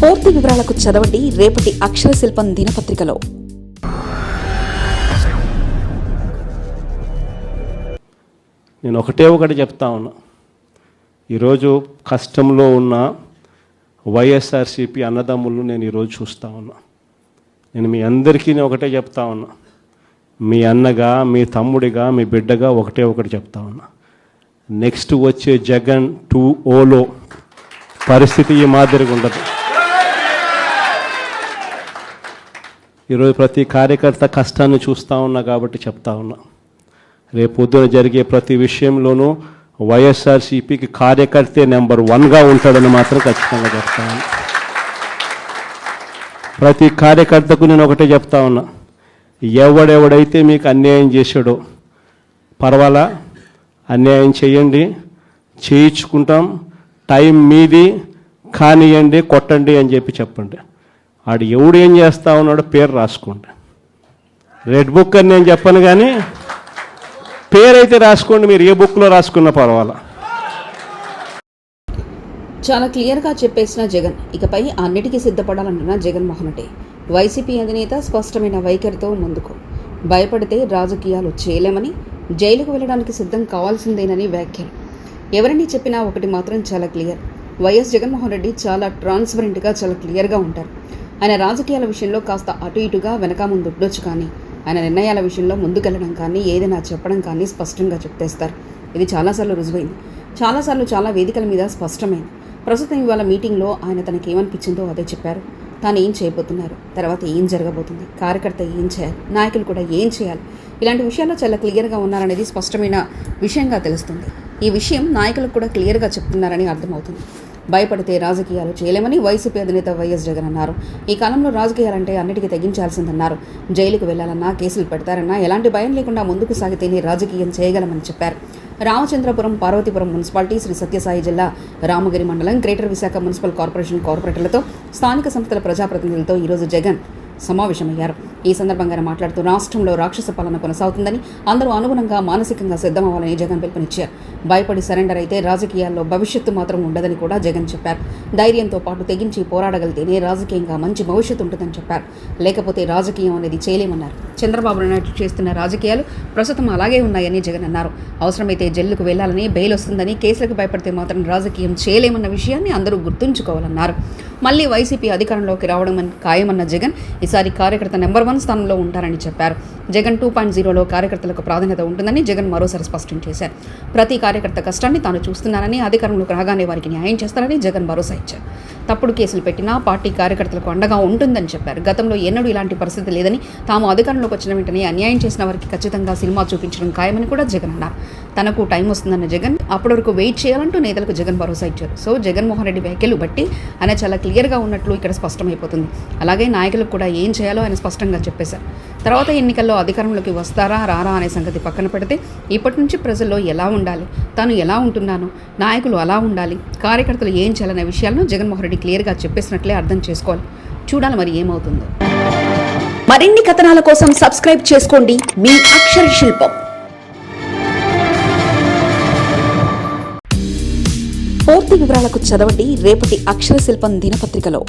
పూర్తి వివరాలకు చదవండి రేపటి అక్షర శిల్పం దినపత్రికలో. నేను ఒకటే ఒకటి చెప్తా ఉన్నా. ఈరోజు కష్టంలో ఉన్న వైఎస్ఆర్సీపీ అన్నదమ్ములు నేను ఈరోజు చూస్తూ ఉన్నా. నేను మీ అందరికీ నేను ఒకటే చెప్తా ఉన్నా. మీ అన్నగా మీ తమ్ముడిగా మీ బిడ్డగా ఒకటే ఒకటి చెప్తా ఉన్నా. నెక్స్ట్ వచ్చే జగన్ టూ ఓలో పరిస్థితి ఈ మాదిరిగా ఉండదు. ఈరోజు ప్రతి కార్యకర్త కష్టాన్ని చూస్తూ ఉన్నా కాబట్టి చెప్తా ఉన్నా. రేపు పొద్దున జరిగే ప్రతి విషయంలోనూ వైఎస్ఆర్సీపీకి కార్యకర్తే నెంబర్ వన్గా ఉంటాడని మాత్రం ఖచ్చితంగా చెప్తాను ప్రతి కార్యకర్తకు నేను ఒకటే చెప్తా ఉన్నా. ఎవడెవడైతే మీకు అన్యాయం చేశాడో పర్వాలా? అన్యాయం చేయండి. చేయించుకుంటాం. టైం మీది. కానియండి కొట్టండి అని చెప్పి చెప్పండి. ఆడు ఎవడు ఏం చేస్తా ఉన్నాడో పేరు రాసుకోండి. రెడ్ బుక్ అని నేను చెప్పను కానీ పేరైతే రాసుకోండి మీరు ఏ బుక్లో రాసుకున్నా పర్వాలా. చాలా క్లియర్గా చెప్పేసిన జగన్. ఇకపై అన్నిటికీ సిద్ధపడాలంటున్న జగన్మోహన్ రెడ్డి వైసీపీ అధినేత స్పష్టమైన వైఖరితో ముందుకు. భయపడితే రాజకీయాలు చేయలేమని జైలుకు వెళ్ళడానికి సిద్ధం కావాల్సిందేనని వ్యాఖ్యలు. ఎవరిని చెప్పినా ఒకటి మాత్రం చాలా క్లియర్. వైఎస్ జగన్మోహన్ రెడ్డి చాలా ట్రాన్స్పరెంట్గా చాలా క్లియర్గా ఉంటారు. ఆయన రాజకీయాల విషయంలో కాస్త అటు ఇటుగా వెనక ముందు ఉండొచ్చు కానీ ఆయన నిర్ణయాల విషయంలో ముందుకెళ్ళడం కానీ ఏదైనా చెప్పడం కానీ స్పష్టంగా చెప్పేస్తారు. ఇది చాలాసార్లు రుజువైంది. చాలాసార్లు చాలా వేదికల మీద స్పష్టమైంది. ప్రస్తుతం ఇవాళ మీటింగ్లో ఆయన తనకి ఏమనిపించిందో అదే చెప్పారు. తాను ఏం చేయబోతున్నారు? తర్వాత ఏం జరగబోతుంది? కార్యకర్త ఏం చేయాలి? నాయకులు కూడా ఏం చేయాలి? ఇలాంటి విషయాల్లో చాలా క్లియర్గా ఉన్నారనేది స్పష్టమైన విషయంగా తెలుస్తుంది. ఈ విషయం నాయకులకు కూడా క్లియర్గా చెప్తున్నారని అర్థమవుతుంది. భయపడితే రాజకీయాలు చేయలేమని వైసీపీ అధినేత వైఎస్ జగన్ అన్నారు. ఈ కాలంలో రాజకీయాలంటే అన్నిటికీ తెగించాల్సిందన్నారు. జైలుకు వెళ్ళాలన్నా కేసులు పెడతారన్నా ఎలాంటి భయం లేకుండా ముందుకు సాగితేనే రాజకీయం చేయగలమని చెప్పారు. రామచంద్రపురం పార్వతీపురం మున్సిపాలిటీ శ్రీ సత్యసాయి జిల్లా రామగిరి మండలం గ్రేటర్ విశాఖ మున్సిపల్ కార్పొరేషన్ కార్పొరేటర్లతో స్థానిక సంస్థల ప్రజాప్రతినిధులతో ఈరోజు జగన్ సమావేశమయ్యారు. ఈ సందర్భంగా మాట్లాడుతూ రాష్ట్రంలో రాక్షస పాలన కొనసాగుతుందని అందరూ అనుగుణంగా మానసికంగా సిద్ధమవ్వాలని జగన్ పిలుపునిచ్చారు. భయపడి సరెండర్ అయితే రాజకీయాల్లో భవిష్యత్తు మాత్రం ఉండదని కూడా జగన్ చెప్పారు. ధైర్యంతో పాటు తెగించి పోరాడగలితేనే రాజకీయంగా మంచి భవిష్యత్తు ఉంటుందని చెప్పారు. లేకపోతే రాజకీయం అనేది చేయలేమన్నారు. చంద్రబాబు నాయుడు చేస్తున్న రాజకీయాలు ప్రస్తుతం అలాగే ఉన్నాయని జగన్ అన్నారు. అవసరమైతే జైలుకు వెళ్ళాలని బెయిల్ వస్తుందని కేసులకు భయపడితే మాత్రం రాజకీయం చేయలేమన్న విషయాన్ని అందరూ గుర్తుంచుకోవాలన్నారు. మళ్ళీ వైసీపీ అధికారంలోకి రావడం ఖాయమన్న జగన్ ఈసారి కార్యకర్త నెంబర్ వన్ స్థానంలో ఉంటారని చెప్పారు. జగన్ టూ పాయింట్ జీరోలో కార్యకర్తలకు ప్రాధాన్యత ఉంటుందని జగన్ మరోసారి స్పష్టం చేశారు. ప్రతి కార్యకర్త కష్టాన్ని తాను చూస్తున్నానని అధికారంలోకి రాగానే వారికి న్యాయం చేస్తారని జగన్ భరోసా ఇచ్చారు. తప్పుడు కేసులు పెట్టినా పార్టీ కార్యకర్తలకు అండగా ఉంటుందని చెప్పారు. గతంలో ఎన్నడూ ఇలాంటి పరిస్థితి లేదని తాము అధికారంలోకి వచ్చిన వెంటనే అన్యాయం చేసిన వారికి ఖచ్చితంగా సినిమా చూపించడం ఖాయమని కూడా జగన్ అన్నారు. తనకు టైం వస్తుందన్న జగన్ అప్పటి వరకు వెయిట్ చేయాలంటూ నేతలకు జగన్ భరోసా ఇచ్చారు. సో జగన్మోహన్ రెడ్డి వ్యాఖ్యలు బట్టి ఆయన చాలా క్లియర్గా ఉన్నట్లు ఇక్కడ స్పష్టమైపోతుంది. అలాగే నాయకులకు కూడా ఏం చేయాలో ఆయన స్పష్టంగా చెప్పేశారు. తర్వాత ఎన్నికల్లో అధికారంలోకి వస్తారా రారా అనే సంగతి పక్కన పెడితే ఇప్పటి నుంచి ప్రజల్లో ఎలా ఉండాలి? తాను ఎలా ఉంటున్నాను? నాయకులు అలా ఉండాలి? కార్యకర్తలు ఏం చేయాలనే విషయాలను జగన్మోహన్ రెడ్డి క్లియర్గా చెప్పేసినట్లే అర్థం చేసుకోవాలి. చూడాలి మరి ఏమవుతుందో. మరిన్ని కథనాల కోసం సబ్స్క్రైబ్ చేసుకోండి మీ అక్షర శిల్పం. పూర్తి వివరాలకు చదవండి రేపటి అక్షర శిల్పం దినపత్రికలో.